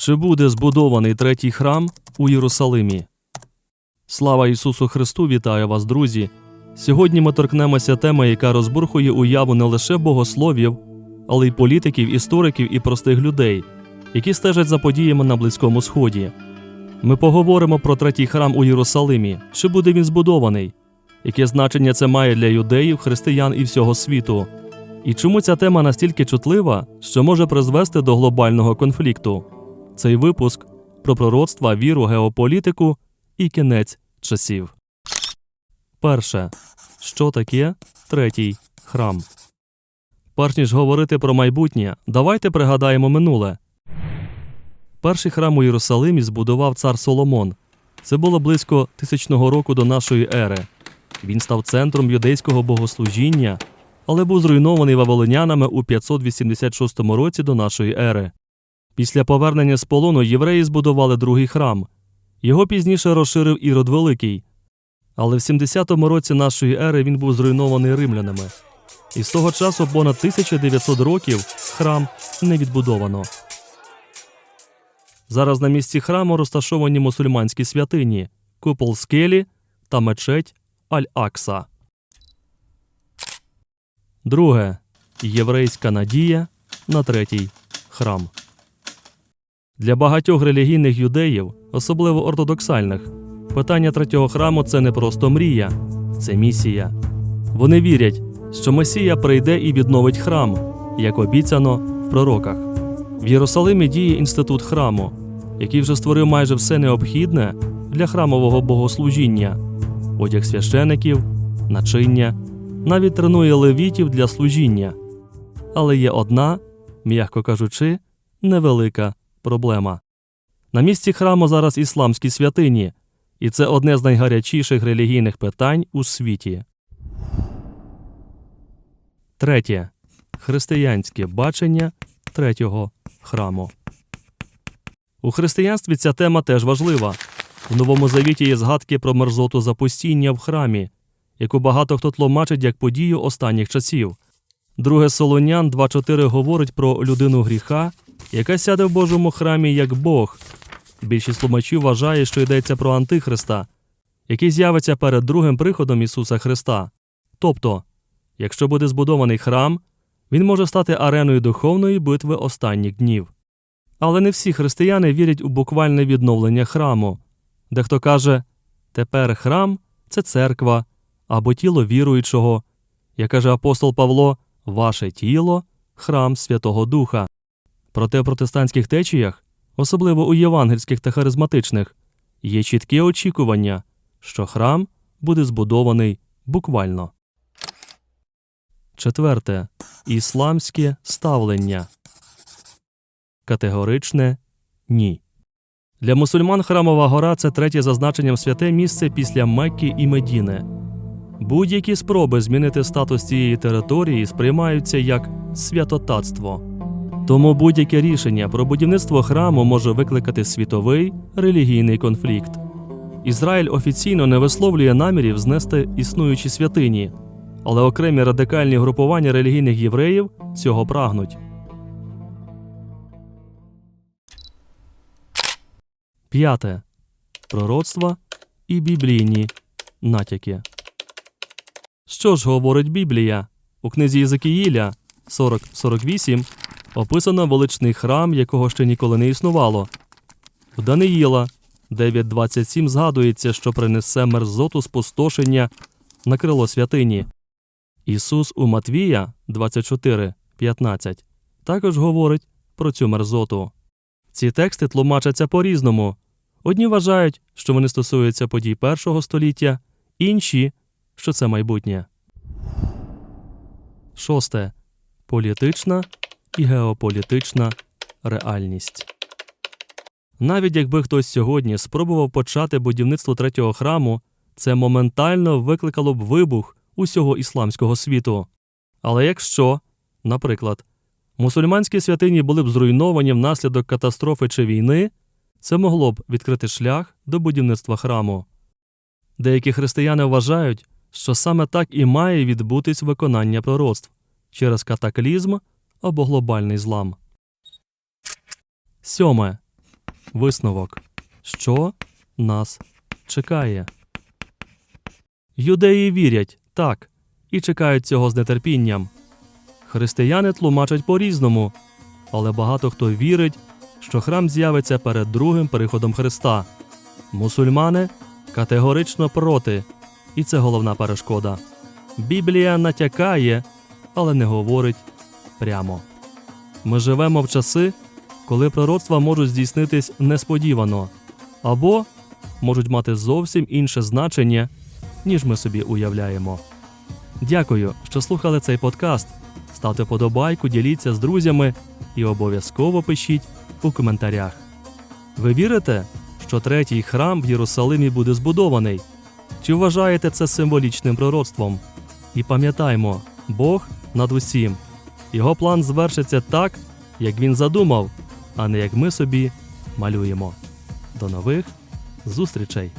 Чи буде збудований третій храм у Єрусалимі? Слава Ісусу Христу! Вітаю вас, друзі! Сьогодні ми торкнемося теми, яка розбурхує уяву не лише богословів, але й політиків, істориків і простих людей, які стежать за подіями на Близькому Сході. Ми поговоримо про третій храм у Єрусалимі, чи буде він збудований, яке значення це має для юдеїв, християн і всього світу, і чому ця тема настільки чутлива, що може призвести до глобального конфлікту. Цей випуск про пророцтва, віру, геополітику і кінець часів. Перше. Що таке третій храм? Перш ніж говорити про майбутнє, давайте пригадаємо минуле. Перший храм у Єрусалимі збудував цар Соломон. Це було близько тисячного року до нашої ери. Він став центром юдейського богослужіння, але був зруйнований вавилонянами у 586 році до нашої ери. Після повернення з полону євреї збудували другий храм. Його пізніше розширив Ірод Великий. Але в 70-му році нашої ери він був зруйнований римлянами. І з того часу понад 1900 років храм не відбудовано. Зараз на місці храму розташовані мусульманські святині, купол скелі та мечеть Аль-Акса. Друге. Єврейська надія на третій храм. Для багатьох релігійних юдеїв, особливо ортодоксальних, питання третього храму це не просто мрія, це місія. Вони вірять, що Месія прийде і відновить храм, як обіцяно в пророках. В Єрусалимі діє інститут храму, який вже створив майже все необхідне для храмового богослужіння: одяг священиків, начиння, навіть тренує левітів для служіння. Але є одна, м'яко кажучи, невелика проблема. На місці храму зараз ісламські святині, і це одне з найгарячіших релігійних питань у світі. Третє. Християнське бачення третього храму. У християнстві ця тема теж важлива. В Новому Завіті є згадки про мерзоту запустіння в храмі, яку багато хто тлумачить як подію останніх часів. Друге Солонян 2.4 говорить про людину гріха, яка сяде в Божому храмі як Бог. Більшість тлумачів вважає, що йдеться про Антихриста, який з'явиться перед другим приходом Ісуса Христа. Тобто, якщо буде збудований храм, він може стати ареною духовної битви останніх днів. Але не всі християни вірять у буквальне відновлення храму. Дехто каже, тепер храм це церква або тіло віруючого. Як каже апостол Павло, ваше тіло храм Святого Духа. Проте в протестантських течіях, особливо у євангельських та харизматичних, є чітке очікування, що храм буде збудований буквально. Четверте. Ісламське ставлення. Категоричне ні. Для мусульман храмова гора це третє за значенням святе місце після Мекки і Медіни. Будь-які спроби змінити статус цієї території сприймаються як святотатство. Тому будь-яке рішення про будівництво храму може викликати світовий релігійний конфлікт. Ізраїль офіційно не висловлює намірів знести існуючі святині, але окремі радикальні групування релігійних євреїв цього прагнуть. П'яте. Пророцтва і біблійні натяки. Що ж говорить Біблія? У книзі Єзекіїля 40-48 описано величний храм, якого ще ніколи не існувало. В Даниїла 9.27 згадується, що принесе мерзоту спустошення на крило святині. Ісус у Матвія 24.15 також говорить про цю мерзоту. Ці тексти тлумачаться по-різному. Одні вважають, що вони стосуються подій першого століття, інші, що це майбутнє. Шосте. Політична і геополітична реальність. Навіть якби хтось сьогодні спробував почати будівництво третього храму, це моментально викликало б вибух усього ісламського світу. Але якщо, наприклад, мусульманські святині були б зруйновані внаслідок катастрофи чи війни, це могло б відкрити шлях до будівництва храму. Деякі християни вважають, що саме так і має відбутись виконання пророцтв через катаклізм або глобальний злам. Сьоме. Висновок. Що нас чекає? Юдеї вірять так і чекають цього з нетерпінням. Християни тлумачать по-різному, але багато хто вірить, що храм з'явиться перед другим приходом Христа. Мусульмани категорично проти, і це головна перешкода. Біблія натякає, але не говорить прямо. Ми живемо в часи, коли пророцтва можуть здійснитись несподівано, або можуть мати зовсім інше значення, ніж ми собі уявляємо. Дякую, що слухали цей подкаст. Ставте подобайку, діліться з друзями і обов'язково пишіть у коментарях. Ви вірите, що третій храм в Єрусалимі буде збудований? Чи вважаєте це символічним пророцтвом? І пам'ятаймо, Бог над усім. Його план звершиться так, як він задумав, а не як ми собі малюємо. До нових зустрічей!